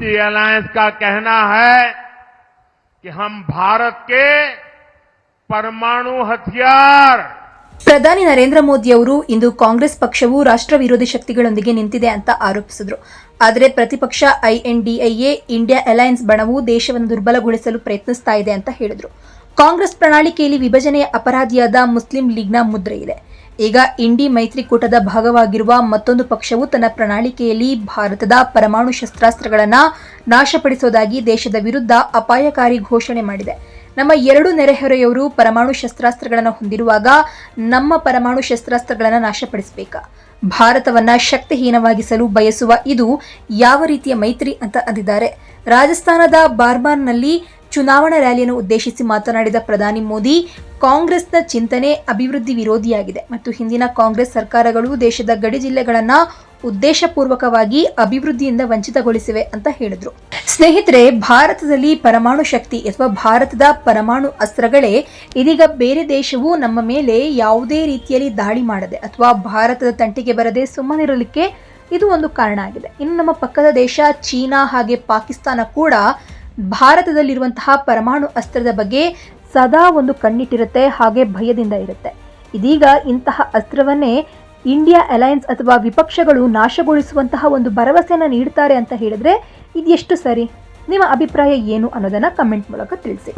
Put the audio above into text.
INDI alliance का कहना है कि हम भारत के परमाणु हथियार ಪ್ರಧಾನಿ ನರೇಂದ್ರ ಮೋದಿ ಅವರು ಇಂದು ಕಾಂಗ್ರೆಸ್ ಪಕ್ಷವು ರಾಷ್ಟ್ರ ವಿರೋಧಿ ಶಕ್ತಿಗಳೊಂದಿಗೆ ನಿಂತಿದೆ ಅಂತ ಆರೋಪಿಸಿದ್ರು ಆದರೆ ಪ್ರತಿಪಕ್ಷ ಐಎನ್ಡಿಐಎ ಇಂಡಿಯಾ ಅಲಯನ್ಸ್ ಬಣವು ದೇಶವನ್ನು ದುರ್ಬಲಗೊಳಿಸಲು ಪ್ರಯತ್ನಿಸ್ತಾ ಇದೆ ಅಂತ ಹೇಳಿದ್ರು ಕಾಂಗ್ರೆಸ್ ಪ್ರಣಾಳಿಕೆಯಲ್ಲಿ ವಿಭಜನೆಯ ಅಪರಾಧಿಯಾದ ಮುಸ್ಲಿಂ ಲೀಗ್ನ ಮುದ್ರೆ ಇದೆ. ಈಗ ಇಂಡಿ ಮೈತ್ರಿಕೂಟದ ಭಾಗವಾಗಿರುವ ಮತ್ತೊಂದು ಪಕ್ಷವು ತನ್ನ ಪ್ರಣಾಳಿಕೆಯಲ್ಲಿ ಭಾರತದ ಪರಮಾಣು ಶಸ್ತ್ರಾಸ್ತ್ರಗಳನ್ನು ನಾಶಪಡಿಸೋದಾಗಿ ದೇಶದ ವಿರುದ್ಧ ಅಪಾಯಕಾರಿ ಘೋಷಣೆ ಮಾಡಿದೆ. ನಮ್ಮ ಎರಡು ನೆರೆಹೊರೆಯವರು ಪರಮಾಣು ಶಸ್ತ್ರಾಸ್ತ್ರಗಳನ್ನು ಹೊಂದಿರುವಾಗ ನಮ್ಮ ಪರಮಾಣು ಶಸ್ತ್ರಾಸ್ತ್ರಗಳನ್ನು ನಾಶಪಡಿಸಬೇಕಾ? ಭಾರತವನ್ನ ಶಕ್ತಿಹೀನವಾಗಿಸಲು ಬಯಸುವ ಇದು ಯಾವ ರೀತಿಯ ಮೈತ್ರಿ ಅಂತ ಅಂದಿದ್ದಾರೆ. ರಾಜಸ್ಥಾನದ ಬಾರ್ಬಾರ್ನಲ್ಲಿ ಚುನಾವಣಾ ರ್ಯಾಲಿಯನ್ನು ಉದ್ದೇಶಿಸಿ ಮಾತನಾಡಿದ ಪ್ರಧಾನಿ ಮೋದಿ, ಕಾಂಗ್ರೆಸ್ನ ಚಿಂತನೆ ಅಭಿವೃದ್ಧಿ ವಿರೋಧಿಯಾಗಿದೆ ಮತ್ತು ಹಿಂದಿನ ಕಾಂಗ್ರೆಸ್ ಸರ್ಕಾರಗಳು ದೇಶದ ಗಡಿ ಜಿಲ್ಲೆಗಳನ್ನು ಉದ್ದೇಶಪೂರ್ವಕವಾಗಿ ಅಭಿವೃದ್ಧಿಯಿಂದ ವಂಚಿತಗೊಳಿಸಿವೆ ಅಂತ ಹೇಳಿದ್ರು. ಸ್ನೇಹಿತರೆ, ಭಾರತದಲ್ಲಿ ಪರಮಾಣು ಶಕ್ತಿ ಅಥವಾ ಭಾರತದ ಪರಮಾಣು ಅಸ್ತ್ರಗಳೇ ಇದೀಗ ಬೇರೆ ದೇಶವು ನಮ್ಮ ಮೇಲೆ ಯಾವುದೇ ರೀತಿಯಲ್ಲಿ ದಾಳಿ ಮಾಡದೆ ಅಥವಾ ಭಾರತದ ತಂಟಿಗೆ ಬರದೆ ಸುಮ್ಮನಿರಲಿಕ್ಕೆ ಇದು ಒಂದು ಕಾರಣ ಆಗಿದೆ. ಇನ್ನು ನಮ್ಮ ಪಕ್ಕದ ದೇಶ ಚೀನಾ ಹಾಗೆ ಪಾಕಿಸ್ತಾನ ಕೂಡ ಭಾರತದಲ್ಲಿರುವಂತಹ ಪರಮಾಣು ಅಸ್ತ್ರದ ಬಗ್ಗೆ ಸದಾ ಒಂದು ಕಣ್ಣಿಟ್ಟಿರುತ್ತೆ, ಹಾಗೆ ಭಯದಿಂದ ಇರುತ್ತೆ. ಇದೀಗ ಇಂತಹ ಅಸ್ತ್ರವನ್ನೇ ಇಂಡಿಯಾ ಅಲಯನ್ಸ್ ಅಥವಾ ವಿಪಕ್ಷಗಳು ನಾಶಗೊಳಿಸುವಂತಹ ಒಂದು ಭರವಸೆಯನ್ನು ನೀಡ್ತಾರೆ ಅಂತ ಹೇಳಿದ್ರೆ ಇದೆಷ್ಟು ಸರಿ? ನಿಮ್ಮ ಅಭಿಪ್ರಾಯ ಏನು ಅನ್ನೋದನ್ನು ಕಮೆಂಟ್ ಮೂಲಕ ತಿಳಿಸಿ.